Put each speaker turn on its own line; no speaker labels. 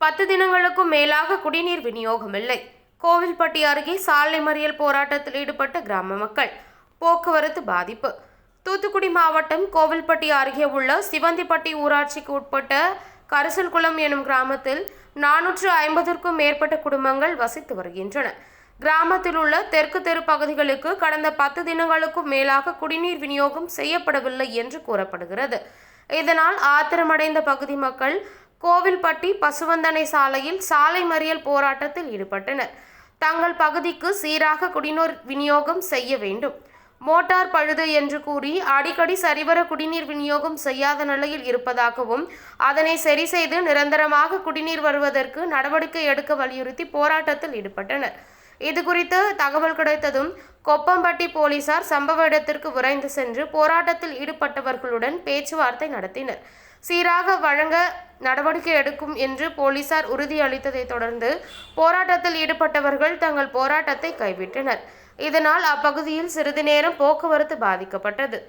பத்து தினங்களுக்கும் மேலாக குடிநீர் விநியோகம் இல்லை கோவில்பட்டி அருகே சாலை மறியல் போராட்டத்தில் ஈடுபட்ட கிராம மக்கள் போக்குவரத்து பாதிப்பு. தூத்துக்குடி மாவட்டம் கோவில்பட்டி அருகே உள்ள சிவந்திப்பட்டி ஊராட்சிக்கு உட்பட்ட கரிசல்குளம் எனும் கிராமத்தில் நானூற்று ஐம்பதற்கும் மேற்பட்ட குடும்பங்கள் வசித்து வருகின்றன. கிராமத்தில் உள்ள தெற்கு தெரு பகுதிகளுக்கு கடந்த பத்து தினங்களுக்கும் மேலாக குடிநீர் விநியோகம் செய்யப்படவில்லை என்று கூறப்படுகிறது. இதனால் ஆத்திரமடைந்த பகுதி மக்கள் கோவில்பட்டி பசுவந்தனை சாலையில் சாலை மறியல் போராட்டத்தில் ஈடுபட்டனர். தங்கள் பகுதிக்கு சீராக குடிநீர் விநியோகம் செய்ய வேண்டும். மோட்டார் பழுது என்று கூறி அடிக்கடி சரிவர குடிநீர் விநியோகம் செய்யாத நிலையில் இருப்பதாகவும் அதனை சரி செய்து நிரந்தரமாக குடிநீர் வருவதற்கு நடவடிக்கை எடுக்க வலியுறுத்தி போராட்டத்தில் ஈடுபட்டனர். இதுகுறித்து தகவல் கிடைத்ததும் கொப்பம்பட்டி போலீசார் சம்பவ இடத்திற்கு விரைந்து சென்று போராட்டத்தில் ஈடுபட்டவர்களுடன் பேச்சுவார்த்தை நடத்தினர். சீராக வழங்க நடவடிக்கை எடுக்கும் என்று போலீசார் உறுதியளித்ததை தொடர்ந்து போராட்டத்தில் ஈடுபட்டவர்கள் தங்கள் போராட்டத்தை கைவிட்டனர். இதனால் அப்பகுதியில் சிறிது நேரம் போக்குவரத்து பாதிக்கப்பட்டது.